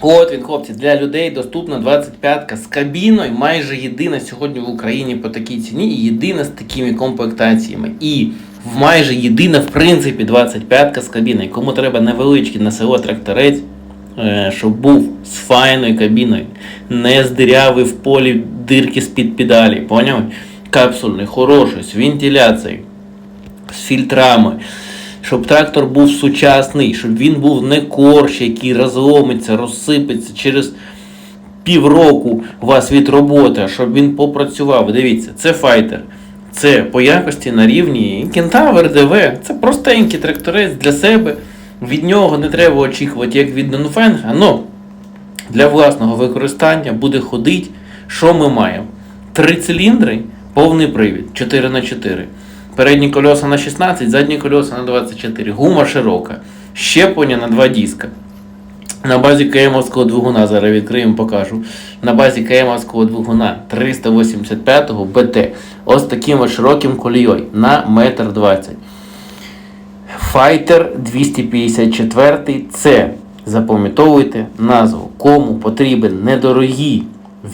От він, хлопці, для людей доступна 25-ка з кабіною, майже єдина сьогодні в Україні по такій ціні, і єдина з такими комплектаціями. І майже єдина, в принципі, 25-ка з кабіною. Кому треба невеличкий на село тракторець, е, щоб був з файною кабіною, не з дирявий в полі дирки з-під педалі, поняв? Капсульний, хороший, з вентиляцією, з фільтрами. Щоб трактор був сучасний, щоб він був не корч, який розломиться, розсипеться через півроку у вас від роботи, щоб він попрацював. Дивіться, це файтер. Це по якості на рівні Кентавр ДВ. Це простенький тракторець для себе. Від нього не треба очікувати, як від Донфенга. Но для власного використання буде ходити, що ми маємо? Три циліндри, повний привід, 4 на 4 Передні колеса на 16, задні колеса на 24. Гума широка. Щеплення на два диска. На базі КМовського двигуна, зараз відкриємо, покажу. На базі КМовського двигуна 385 БТ. Ось таким от широким колією на 1,20 м. Fighter 254 це запам'ятовуйте назву. Кому потрібен недорогий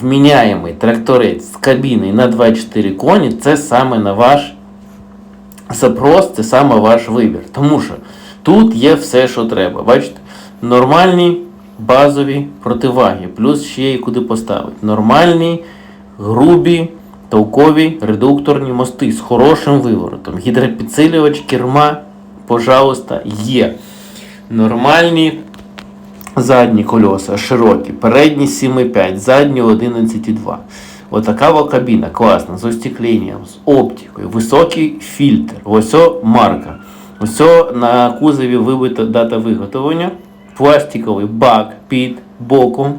вміняємий тракторець з кабіною на 24 коні, це саме на ваш запрос, це саме ваш вибір. Тому що тут є все, що треба. Бачите? Нормальні базові противаги, плюс ще й куди поставити. Нормальні, грубі, толкові редукторні мости з хорошим виворотом. Гідропідсилювач керма, пожалуйста, є. Нормальні задні колеса, широкі, передні 7,5, задні 11,2. Отака во кабіна, класна, з остекленням, з оптикою, високий фільтр. Ось марка. Ось на кузові вибита дата виготовлення. Пластиковий бак під боком,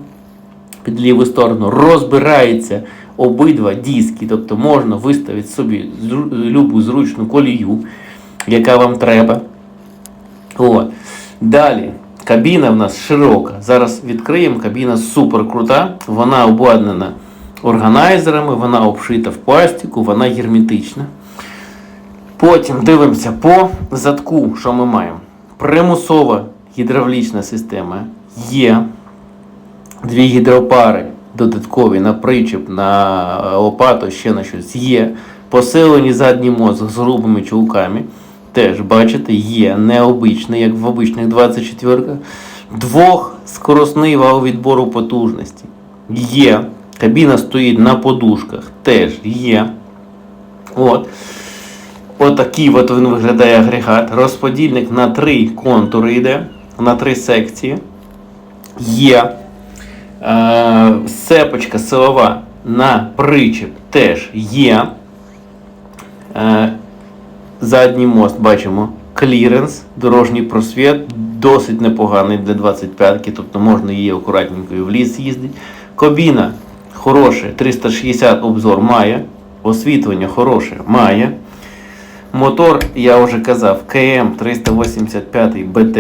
під ліву сторону, розбирається обидва диски, тобто можна виставити собі любу зручну колію, яка вам треба. От. Далі. Кабіна в нас широка. Зараз відкриємо. Кабіна супер крута. Вона обладнана органайзерами, вона обшита в пластику, вона герметична. Потім дивимося по задку, що ми маємо. Примусова гідравлічна система є. Дві гідропари додаткові на причеп, на лопату, ще на щось є. Посилені задній мозок з грубими чулками. Теж, бачите, є необичний, як в обичних 24-ках. Двох скоросний вал відбору потужності. Є. Кабіна стоїть на подушках. Теж є. От. Отакий от він виглядає агрегат. Розподільник на три контури йде, на три секції. Є. Е, сепочка силова на причеп теж є. Е, задній мост бачимо. Кліренс, дорожній просвіт, досить непоганий для 25-ки, тобто можна її акуратненько і в ліс їздити. Кабіна хороше, 360 обзор має. Освітлення хороше має. Мотор, я вже казав, КМ 385 БТ.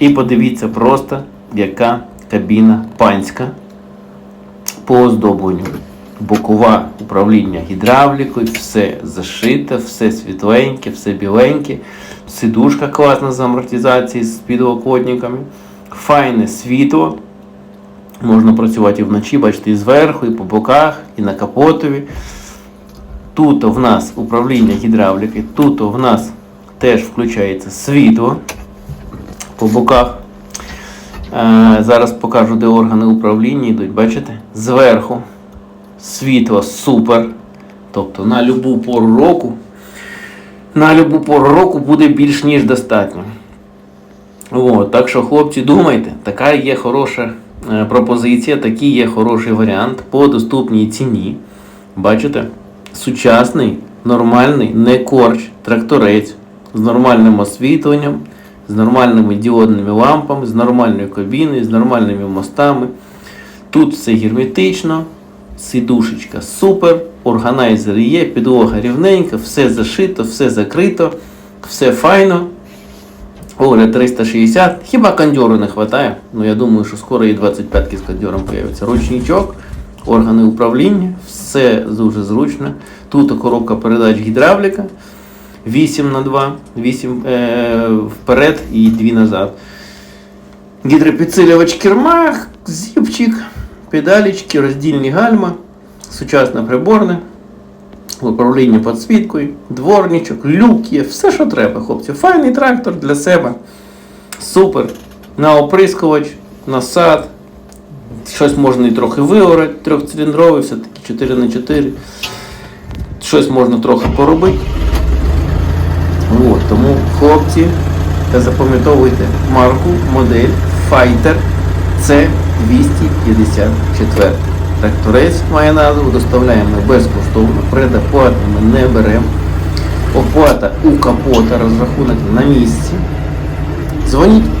І подивіться просто, яка кабіна панська по оздобленню. Бокова управління гідравлікою, все зашите, все світленьке, все біленьке. Сидушка класна з амортизації з підлокотниками. Файне світло. Можна працювати і вночі, бачите, і зверху, і по боках, і на капотові. Тут в нас управління гідравліки, тут в нас теж включається світло по боках. Е, зараз покажу, де органи управління йдуть, бачите? Зверху світло супер. Тобто на любу пору року. На любу пору року буде більш ніж достатньо. От, так що, хлопці, думайте, така є хороша пропозиція, такий є хороший варіант по доступній ціні. Бачите? Сучасний, нормальний, не корч, тракторець з нормальним освітленням, з нормальними діодними лампами, з нормальною кабіною, з нормальними мостами. Тут все герметично, сидушечка супер, органайзер є, підлога рівненька, все зашито, все закрито, все файно. Оля 360. Хіба кондьору не вистачає? Ну я думаю, що скоро і 25 з кондьором появиться. Ручничок, органи управління, все дуже зручно. Тут коробка передач гідравліка. 8 на 2, 8 е, вперед і 2 назад. Гідропідсилювач керма, зіпчик, педалічки, роздільні гальма, сучасне приборне, управління підсвіткою, дворничок, люк є, все, що треба, хлопці. Файний трактор для себе. Супер. На оприскувач, на сад. Щось можна і трохи виорати, трьохциліндровий, все-таки 4 на 4 Щось можна трохи поробити. От, тому, хлопці, запам'ятовуйте марку, модель Fighter C254. Тракторець має назву, доставляємо безкоштовно, предоплату ми не беремо. Оплата у капота, розрахунок на місці. Дзвоніть